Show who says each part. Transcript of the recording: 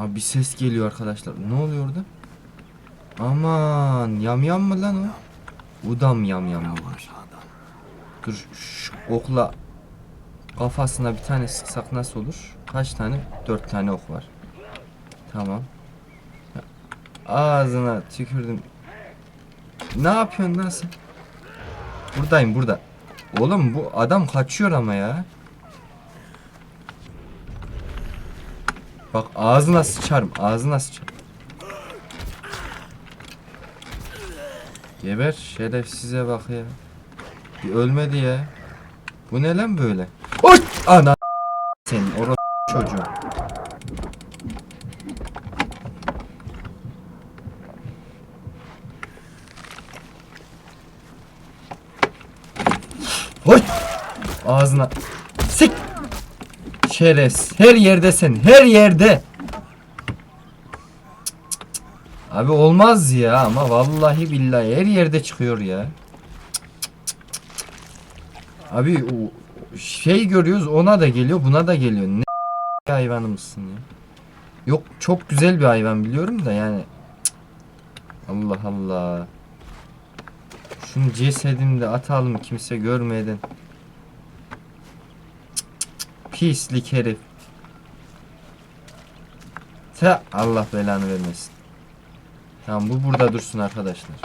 Speaker 1: Abi bir ses geliyor arkadaşlar. Ne oluyor orada? Aman yamyam mı lan o? Udam yamyam mı? Dur şu okla kafasına bir tane sıksak nasıl olur? Kaç tane? Dört tane ok var. Tamam. Ağzına tükürdüm. Ne yapıyorsun lan sen? Buradayım burada. Oğlum bu adam kaçıyor ama ya. Bak ağzına sıçarım. Ağzına sıçarım. Geber şerefsize bak ya. Bir ölmedi ya. Bu ne lan böyle? Oy! Ana senin orası çocuğu. Oy! Ağzına. Sik! Şerefsiz. Her yerde sen. Her yerde. Abi olmaz ya ama vallahi billahi her yerde çıkıyor ya. Abi o şey görüyoruz ona da geliyor buna da geliyor. Ne hayvanımızsın ya. Yok çok güzel bir hayvan biliyorum da yani. Allah Allah. Şunu cesedini de atalım kimse görmeden. Pislik herif. Te Allah belanı vermesin. Tamam bu burada dursun arkadaşlar.